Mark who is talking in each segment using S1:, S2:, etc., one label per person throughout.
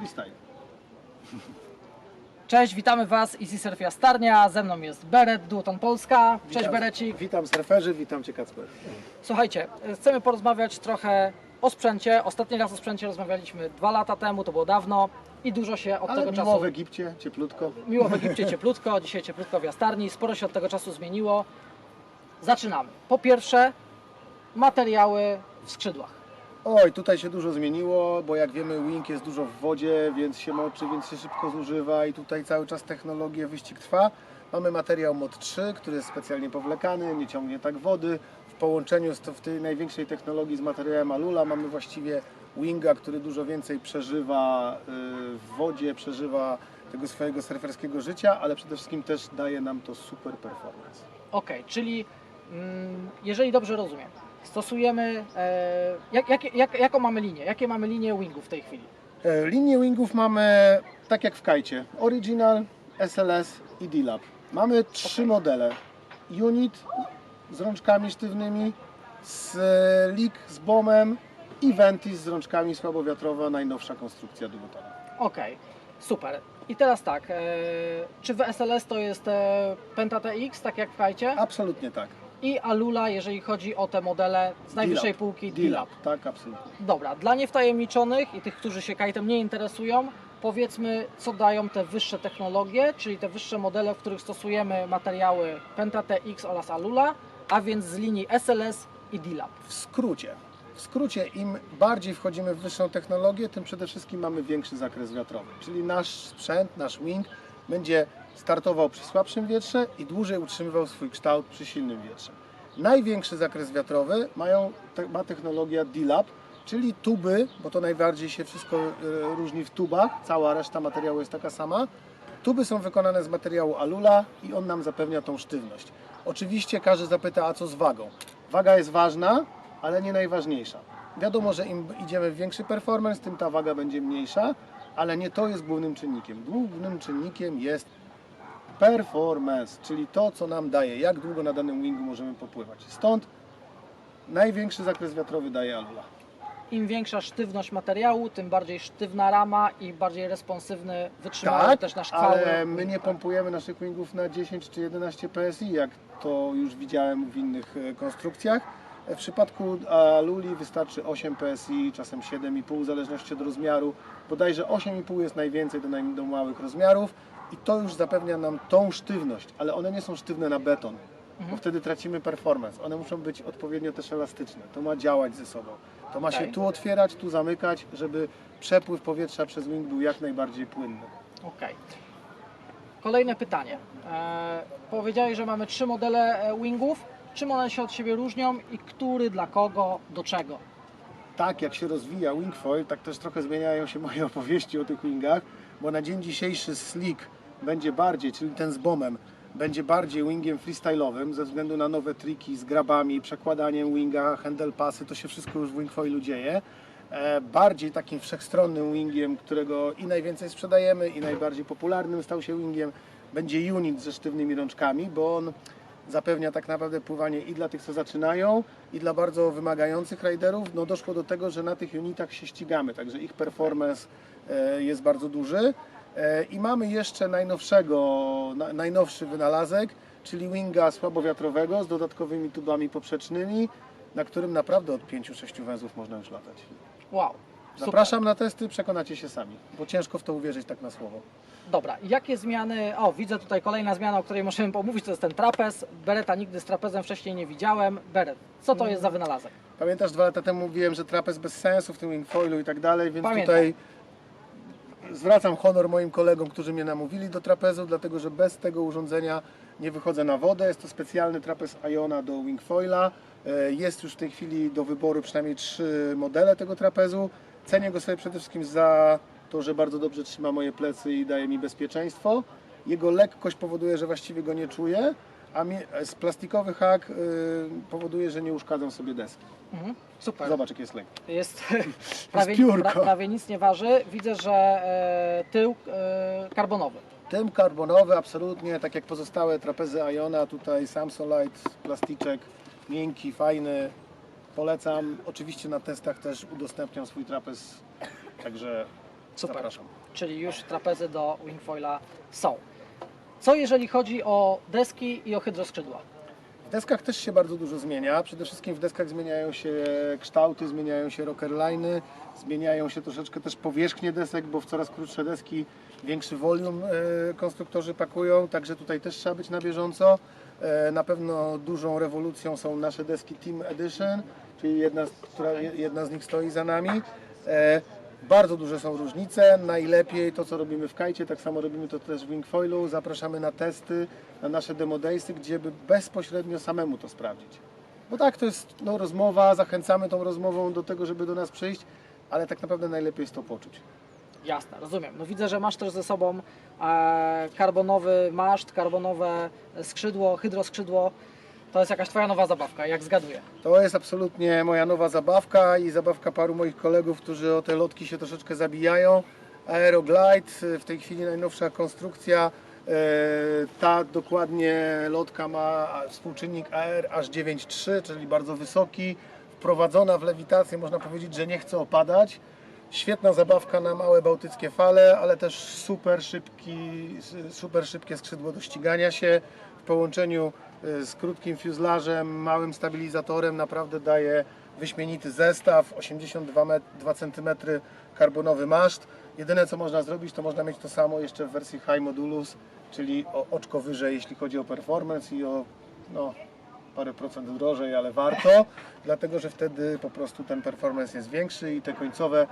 S1: freestyle.
S2: Cześć, witamy Was, Easy Surf Jastarnia, ze mną jest Beret, Duoton Polska. Cześć
S1: Witam-
S2: Berecik.
S1: Witam surferzy, witam Cię Kacper.
S2: Słuchajcie, chcemy porozmawiać trochę o sprzęcie. Ostatni raz o sprzęcie rozmawialiśmy dwa lata temu, to było dawno i dużo się od
S1: Ale
S2: tego
S1: miło
S2: czasu...
S1: w Egipcie, cieplutko.
S2: Miło w Egipcie cieplutko, dzisiaj cieplutko w Jastarni, sporo się od tego czasu zmieniło. Zaczynamy. Po pierwsze, materiały w skrzydłach.
S1: Oj, tutaj się dużo zmieniło, bo jak wiemy wing jest dużo w wodzie, więc się moczy, więc się szybko zużywa i tutaj cały czas technologia, wyścig trwa. Mamy materiał MOD 3, który jest specjalnie powlekany, nie ciągnie tak wody. W połączeniu z to, w tej największej technologii z materiałem Alula mamy właściwie winga, który dużo więcej przeżywa y, w wodzie, przeżywa tego swojego surferskiego życia, ale przede wszystkim też daje nam to super performance.
S2: Ok, czyli mm, jeżeli dobrze rozumiem, stosujemy. E, jak, jak, jak, jaką mamy linię? Jakie mamy linię wingów w tej chwili?
S1: E, Linię wingów mamy tak jak w kajcie. Original, SLS i D-Lab. Mamy trzy
S2: Okej.
S1: modele. Unit z rączkami sztywnymi, z e, Leak z bomem i Ventis z rączkami słabowiatrowa, najnowsza konstrukcja Dugotona.
S2: Ok, super. I teraz tak, czy w SLS to jest Penta TX, tak jak w kajcie?
S1: Absolutnie tak.
S2: I Alula, jeżeli chodzi o te modele z najwyższej półki
S1: D-Lab,
S2: D-Lab.
S1: tak, absolutnie.
S2: Dobra, dla niewtajemniczonych i tych, którzy się kajtem nie interesują, powiedzmy, co dają te wyższe technologie, czyli te wyższe modele, w których stosujemy materiały Penta TX oraz Alula, a więc z linii SLS i D-Lab.
S1: W skrócie. W skrócie, im bardziej wchodzimy w wyższą technologię, tym przede wszystkim mamy większy zakres wiatrowy. Czyli nasz sprzęt, nasz wing będzie startował przy słabszym wietrze i dłużej utrzymywał swój kształt przy silnym wietrze. Największy zakres wiatrowy mają, ma technologia D-Lab, czyli tuby, bo to najbardziej się wszystko e, różni w tubach, cała reszta materiału jest taka sama. Tuby są wykonane z materiału alula i on nam zapewnia tą sztywność. Oczywiście każdy zapyta, a co z wagą? Waga jest ważna, ale nie najważniejsza. Wiadomo, że im idziemy w większy performance, tym ta waga będzie mniejsza, ale nie to jest głównym czynnikiem. Głównym czynnikiem jest performance, czyli to, co nam daje, jak długo na danym wingu możemy popływać. Stąd największy zakres wiatrowy daje alula.
S2: Im większa sztywność materiału, tym bardziej sztywna rama i bardziej responsywny, wytrzymały
S1: Tak,
S2: też nasz chwały.
S1: ale my nie pompujemy naszych wingów na 10 czy 11 PSI, jak to już widziałem w innych e, konstrukcjach. W przypadku Aluli wystarczy 8 PSI, czasem 7,5 w zależności od rozmiaru. Bodajże 8,5 jest najwięcej do, naj- do małych rozmiarów i to już zapewnia nam tą sztywność, ale one nie są sztywne na beton, bo wtedy tracimy performance. One muszą być odpowiednio też elastyczne. To ma działać ze sobą. To ma się tu otwierać, tu zamykać, żeby przepływ powietrza przez wing był jak najbardziej płynny.
S2: Okej. Kolejne pytanie. E, powiedziałeś, że mamy trzy modele e, wingów. Czym one się od siebie różnią i który dla kogo, do czego?
S1: tak jak się rozwija wingfoil, tak też trochę zmieniają się moje opowieści o tych wingach, bo na dzień dzisiejszy slick będzie bardziej, czyli ten z bomem, będzie bardziej wingiem freestyle'owym ze względu na nowe triki z grabami, przekładaniem winga, handle passy, to się wszystko już w wingfoilu dzieje. E, bardziej takim wszechstronnym wingiem, którego i najwięcej sprzedajemy i najbardziej popularnym stał się wingiem, będzie unit ze sztywnymi rączkami, bo on zapewnia tak naprawdę pływanie i dla tych, co zaczynają, i dla bardzo wymagających riderów. No doszło do tego, że na tych unitach się ścigamy, także ich performance e, jest bardzo duży. E, I mamy jeszcze najnowszego, na, najnowszy wynalazek, czyli winga słabowiatrowego z dodatkowymi tubami poprzecznymi, na którym naprawdę od 5-6 węzłów można już latać.
S2: Wow. Super.
S1: Zapraszam na testy, przekonacie się sami, bo ciężko w to uwierzyć tak na słowo.
S2: Dobra, jakie zmiany? O, widzę tutaj kolejna zmiana, o której możemy pomówić, to jest ten trapez. Bereta nigdy z trapezem wcześniej nie widziałem. Beret, co to jest za wynalazek?
S1: Pamiętasz, dwa lata temu mówiłem, że trapez bez sensu w tym wingfoilu i tak dalej, więc
S2: Pamiętam.
S1: tutaj zwracam honor moim kolegom, którzy mnie namówili do trapezu, dlatego że bez tego urządzenia nie wychodzę na wodę. Jest to specjalny trapez Iona do wingfoila. E, Jest już w tej chwili do wyboru przynajmniej trzy modele tego trapezu. Cenię go sobie przede wszystkim za to, że bardzo dobrze trzyma moje plecy i daje mi bezpieczeństwo. Jego lekkość powoduje, że właściwie go nie czuję, a mi- z plastikowy hak y, powoduje, że nie uszkadzam sobie deski.
S2: Mhm. Super.
S1: Zobacz, jaki jest lekki.
S2: Jest prawie, pra, prawie nic nie waży. Widzę, że e, tył e, karbonowy.
S1: Tym karbonowy absolutnie, tak jak pozostałe trapezy Iona, tutaj Samsonite, plasticzek, miękki, fajny. Polecam. Oczywiście na testach też udostępniam swój trapez, także
S2: Super.
S1: Zapraszam.
S2: czyli już trapezy do wingfoila są. Co jeżeli chodzi o deski i o hydroskrzydła?
S1: W deskach też się bardzo dużo zmienia. Przede wszystkim w deskach zmieniają się kształty, zmieniają się rockerliny, zmieniają się troszeczkę też powierzchnie desek, bo w coraz krótsze deski większy volume e, konstruktorzy pakują, także tutaj też trzeba być na bieżąco. E, Na pewno dużą rewolucją są nasze deski Team Edition, czyli jedna, która, jedna z nich stoi za nami. Bardzo duże są różnice. Najlepiej to, co robimy w kajcie, tak samo robimy to też w Wingfoilu. Zapraszamy na testy, na nasze demo daysy, gdzie by bezpośrednio samemu to sprawdzić. Bo tak, to jest no, rozmowa, zachęcamy tą rozmową do tego, żeby do nas przyjść, ale tak naprawdę najlepiej jest to poczuć.
S2: Jasne, rozumiem. No widzę, że masz też ze sobą e, karbonowy maszt, karbonowe skrzydło, hydroskrzydło. To jest jakaś Twoja nowa zabawka, jak zgaduję.
S1: To jest absolutnie moja nowa zabawka i zabawka paru moich kolegów, którzy o te lotki się troszeczkę zabijają. Aeroglide, w tej chwili najnowsza konstrukcja. E, Ta dokładnie lotka ma współczynnik AR aż 9,3, czyli bardzo wysoki. Wprowadzona w lewitację, można powiedzieć, że nie chce opadać. Świetna zabawka na małe bałtyckie fale, ale też super, szybki, super szybkie skrzydło do ścigania się. W połączeniu z krótkim fuzelażem, małym stabilizatorem naprawdę daje wyśmienity zestaw. 82 met- 2 cm karbonowy maszt. Jedyne co można zrobić, to można mieć to samo jeszcze w wersji High Modulus, czyli o oczko wyżej, jeśli chodzi o performance i o no, parę procent drożej, ale warto, dlatego że wtedy po prostu ten performance jest większy i te końcowe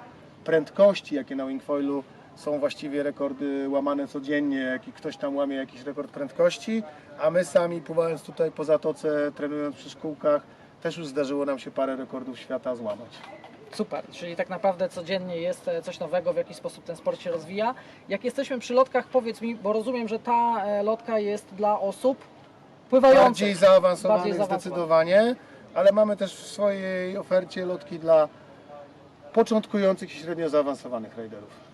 S1: prędkości, jakie na Wingfoilu są właściwie rekordy łamane codziennie, ktoś tam łamie jakiś rekord prędkości, a my sami pływając tutaj po zatoce, trenując przy szkółkach, też już zdarzyło nam się parę rekordów świata złamać.
S2: Super, czyli tak naprawdę codziennie jest e, coś nowego, w jaki sposób ten sport się rozwija. Jak jesteśmy przy lotkach, powiedz mi, bo rozumiem, że ta e, lotka jest dla osób pływających.
S1: Bardziej zaawansowanych
S2: Bardziej zaawansowanych.
S1: zdecydowanie, ale mamy też w swojej ofercie lotki dla początkujących i średnio zaawansowanych rajderów.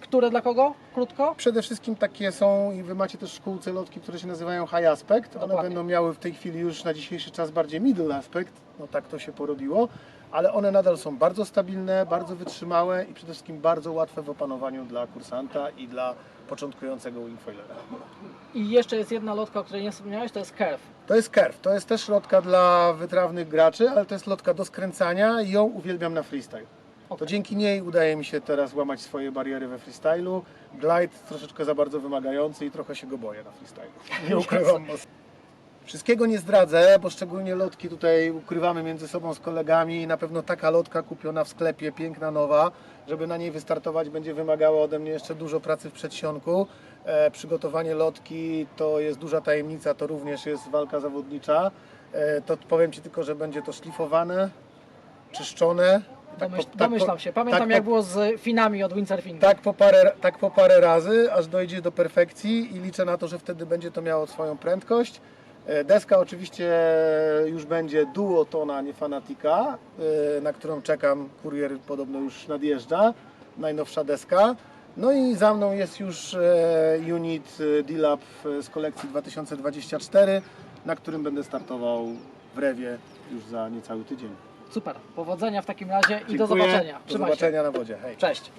S2: Które dla kogo? Krótko?
S1: Przede wszystkim takie są i Wy macie też w szkółce lotki, które się nazywają High Aspect. One
S2: Dokładnie.
S1: będą miały w tej chwili już na dzisiejszy czas bardziej Middle Aspect, no tak to się porobiło, ale one nadal są bardzo stabilne, bardzo wytrzymałe i przede wszystkim bardzo łatwe w opanowaniu dla kursanta i dla początkującego wingfoilera.
S2: I jeszcze jest jedna lotka, o której nie wspomniałeś, to jest Curve.
S1: To jest Curve, to jest też lotka dla wytrawnych graczy, ale to jest lotka do skręcania i ją uwielbiam na freestyle. To dzięki niej udaje mi się teraz łamać swoje bariery we freestylu. Glide troszeczkę za bardzo wymagający i trochę się go boję na freestylu. Nie ukrywam. Wszystkiego nie zdradzę, bo szczególnie lotki tutaj ukrywamy między sobą z kolegami. Na pewno taka lotka kupiona w sklepie, piękna, nowa, żeby na niej wystartować będzie wymagała ode mnie jeszcze dużo pracy w przedsionku. E, przygotowanie lotki to jest duża tajemnica, to również jest walka zawodnicza. E, to powiem Ci tylko, że będzie to szlifowane, czyszczone. Tak po- tak
S2: domyślam się. Pamiętam
S1: tak
S2: jak
S1: po-
S2: było z finami od Windsurfingu.
S1: tak po, parę, tak po parę razy, aż dojdzie do perfekcji i liczę na to, że wtedy będzie to miało swoją prędkość. E, Deska oczywiście już będzie duotona, nie fanatika, e, na którą czekam. Kurier podobno już nadjeżdża. Najnowsza deska. No i za mną jest już e, unit e, D-Lab e, z kolekcji 2024, na którym będę startował w Rewie już za niecały tydzień.
S2: Super. Powodzenia w takim razie i do
S1: Dziękuję.
S2: zobaczenia.
S1: Do
S2: Trzymaj
S1: zobaczenia na wodzie. Hej.
S2: Cześć.